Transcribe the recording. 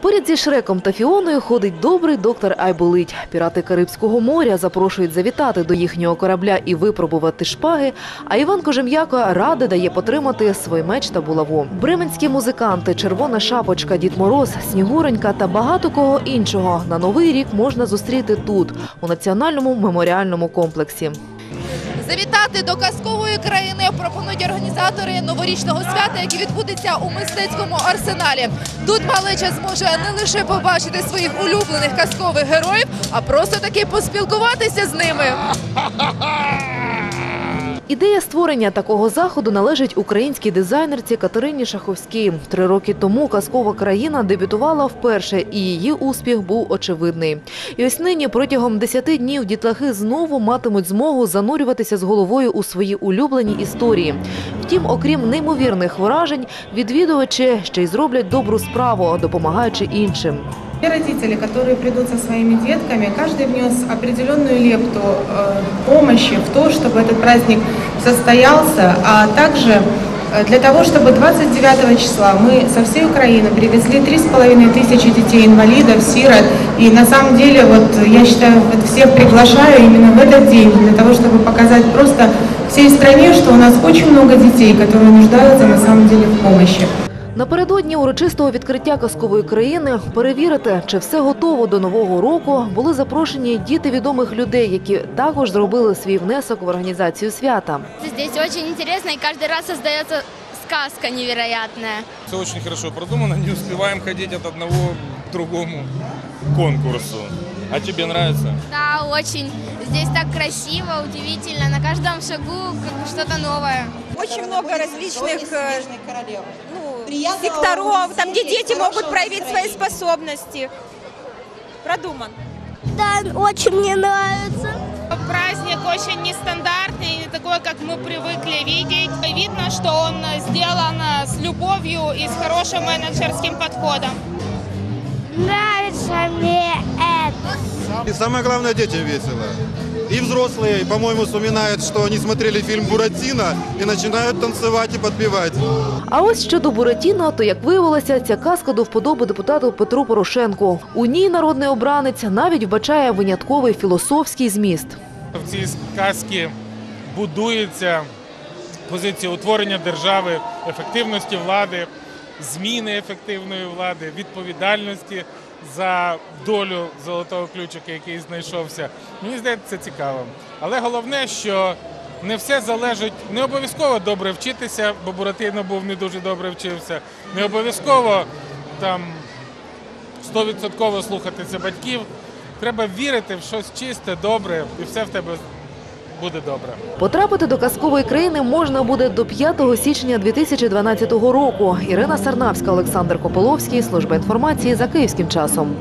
Поряд зі Шреком та Фіоною ходить добрий доктор Айболить. Пірати Карибського моря запрошують завітати до їхнього корабля і випробувати шпаги. А Іван Кожем'яко ради дає потримати свій меч та булаву. Бременські музиканти, Червона шапочка, Дід Мороз, Снігуренька та багато кого іншого на новий рік можна зустріти тут, у національному меморіальному комплексі. Завітати до казкової країни пропонують організатори новорічного свята, яке відбудеться у мистецькому арсеналі. Тут малеча зможе не лише побачити своїх улюблених казкових героїв, а просто таки поспілкуватися з ними. Ідея створення такого заходу належить українській дизайнерці Катерині Шаховській. Три роки тому казкова країна дебютувала вперше, і її успіх був очевидний. І ось нині протягом 10 днів дітлахи знову матимуть змогу занурюватися з головою у свої улюблені історії. Втім, окрім неймовірних вражень, відвідувачі ще й зроблять добру справу, допомагаючи іншим. Те родители, которые придут со своими детками, каждый внес определенную лепту э, помощи в то, чтобы этот праздник состоялся, а также э, для того, чтобы 29 числа мы со всей Украины привезли 3,5 тысячи детей-инвалидов, сирот. И на самом деле, вот я считаю, вот всех приглашаю именно в этот день, для того, чтобы показать просто всей стране, что у нас очень много детей, которые нуждаются на самом деле в помощи. Напередодні урочистого відкриття казкової країни перевірити, чи все готово до нового року, були запрошені діти відомих людей, які також зробили свій внесок в організацію свята. Здесь очень интересно, и каждый раз создается сказка невероятная. Все очень хорошо продумано, не успеваем ходить от одного к другому конкурсу. А тебе нравится? Да, очень. Здесь так красиво, удивительно. На каждом шагу как что-то новое. Очень много различных э, ну, секторов, там, где дети могут проявить свои способности. Продуман. Да, очень мне нравится. Праздник очень нестандартный, не такой, как мы привыкли видеть. Видно, что он сделан с любовью и с хорошим менеджерским подходом. Это. И самое главное, детям весело. И взрослые, по-моему, вспоминают, что они смотрели фильм «Буратино» и начинают танцевать и подпевать. А ось щодо Буратіно, то як виявилося, ця казка до вподоби депутату Петру Порошенку. У ній народний обранець навіть вбачає винятковий філософський зміст. В цій сказці будується позиція утворення держави, ефективності влади, зміни ефективної влади, відповідальності за долю золотого ключика, який знайшовся. Мені здається, це цікаво. Але головне, що не все залежить, не обов'язково добре вчитися, бо Буратино був не дуже добре вчився. Не обов'язково там 100% слухатися батьків. Треба вірити в щось чисте, добре, і все в тебе буде добре. Потрапити до казкової країни можна буде до 5 січня 2012 року. Ірина Сарнавська, Олександр Кополовський, служба інформації за київським часом.